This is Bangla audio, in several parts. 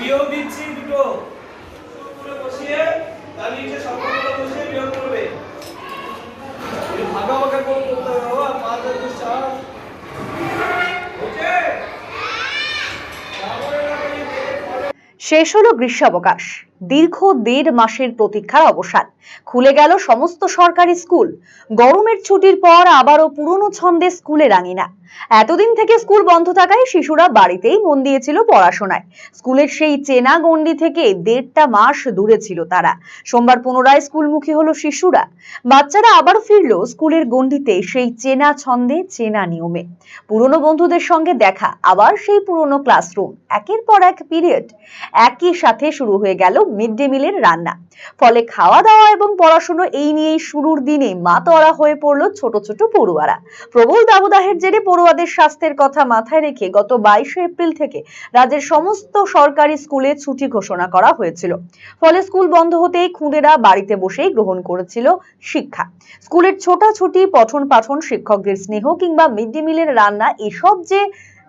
বিয়োগ দিচ্ছি দুটো। বসিয়ে, তার নিচে বসিয়ে বিয়োগ করবে। ভাগা ভাগা কোন করতে হবে বাবা, পাঁচ শেষ হলো গ্রীষ্মাবকাশ। দীর্ঘ দেড় মাসের প্রতীক্ষার অবসান। খুলে গেল সমস্ত সরকারি স্কুল। গরমের ছুটির পর আবারও পুরনো ছন্দে স্কুলে রাঙিনা। এতদিন থেকে স্কুল বন্ধ থাকায় শিশুরা বাড়িতেই মন দিয়েছিল পড়াশোনায়। স্কুলের সেই চেনা গণ্ডি থেকে দেড়টা মাস দূরে ছিল তারা। সোমবার পুনরায় স্কুলমুখী হলো শিশুরা। বাচ্চারা আবার ফিরলো স্কুলের গণ্ডিতে সেই চেনা ছন্দে, চেনা নিয়মে। পুরনো বন্ধুদের সঙ্গে দেখা, আবার সেই পুরনো ক্লাসরুম। একের পর এক পিরিয়ড। একই সাথে শুরু হয়ে গেল মিড ডে মিলের রান্না। ফলে খাওয়া দাওয়া এবং পড়াশুনো এই নিয়েই শুরুর দিনে মাতোয়ারা হয়ে পড়ল ছোট ছোট পড়ুয়ারা। প্রবল দাবদাহের জেরে পড়ুয়াদের স্বাস্থ্যের কথা মাথায় রেখে গত বাইশে এপ্রিল থেকে রাজ্যের সমস্ত সরকারি স্কুলে ছুটি ঘোষণা করা হয়েছিল। ফলে স্কুল বন্ধ হতেই খুদেরা বাড়িতে বসেই গ্রহণ করেছিল শিক্ষা। স্কুলের ছোটাছুটি পঠন পাঠন শিক্ষকদের স্নেহ কিংবা মিড ডে মিলের রান্না এসব যে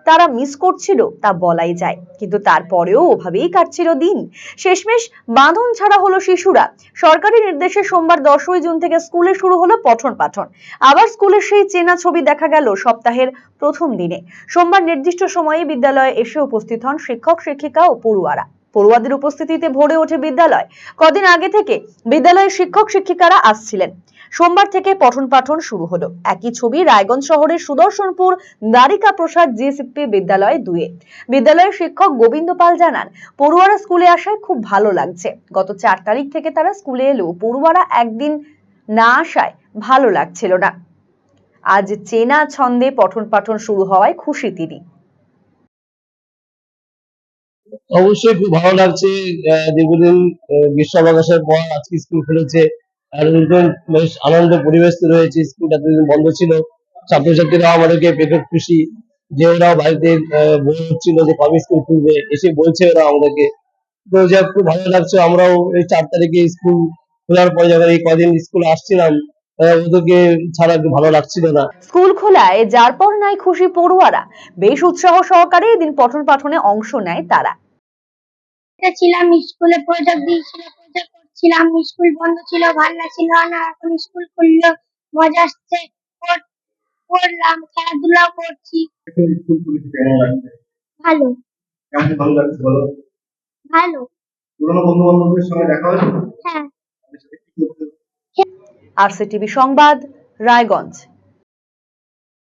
তারা মিস করছিল, তা বলাই যায়। কিন্তু তারপরেও ওভাবেই কাটছিল দিন। শেষমেশ বাঁধন ছাড়া হলো শিশুরা। সরকারি নির্দেশে সোমবার দশই জুন থেকে স্কুলে শুরু হলো পঠন পাঠন। আবার স্কুলের সেই চেনা ছবি দেখা গেল সপ্তাহের প্রথম দিনে। সোমবার নির্দিষ্ট সময়ে বিদ্যালয়ে এসে উপস্থিত হন শিক্ষক, শিক্ষিকা ও পড়ুয়ারা। পড়ুয়াদের উপস্থিতিতে ভরে ওঠে বিদ্যালয়। কদিন আগে থেকে বিদ্যালয়ের শিক্ষক শিক্ষিকারা আসছিলেন। সোমবার থেকে পঠন পাঠন শুরু হলো। একই ছবি রায়গঞ্জ শহরের সুদর্শনপুর দ্বারিকা প্রসাদ জিএসপি বিদ্যালয় দুয়ে। বিদ্যালয়ের শিক্ষক গোবিন্দ পাল জানান, পড়ুয়ারা স্কুলে আসায় খুব ভালো লাগছে। গত চার তারিখ থেকে তারা স্কুলে এলেও পড়ুয়ারা একদিন না আসায় ভালো লাগছিল না। আজ চেনা ছন্দে পঠন পাঠন শুরু হওয়ায় খুশি তিনি। অবশ্যই খুব ভালো লাগছে দীর্ঘদিন গ্রীষ্মাবকাশের পর আজকে স্কুল খুলেছে। আর বেশ আনন্দ পরিবেশ রয়েছে স্কুলটা এতদিন বন্ধ ছিল। ছাত্রছাত্রীরা আমাদেরকে পেটে খুশি। যে ওরাও বাড়িতে বোর হচ্ছিল যে কবে স্কুল খুলবে, এসে বলছে ওরা আমাদেরকে। তো যা খুব ভালো লাগছে। আমরাও এই চার তারিখে স্কুল খোলার পর যখন এই কদিন স্কুল আসছিলাম ওদেরকে ছাড়া ভালো লাগছিল না। স্কুল খোলায় যার পর নাই খুশি পড়ুয়ারা। বেশ উৎসাহ সহকারে এদিন পঠন পাঠনে অংশ নেয় তারা। ছিলাম স্কুলে প্রজেক্ট দিয়েছিল প্রজেক্ট করছিলাম স্কুল বন্ধ ছিল, ভালো লাগছিল না, এখন স্কুল খুললো, মজা আসছে পড়লাম খেলাধুলাও করছি। ভালো। ভালো। লাগছে হ্যাঁ আরসিটিভি সংবাদ, রায়গঞ্জ।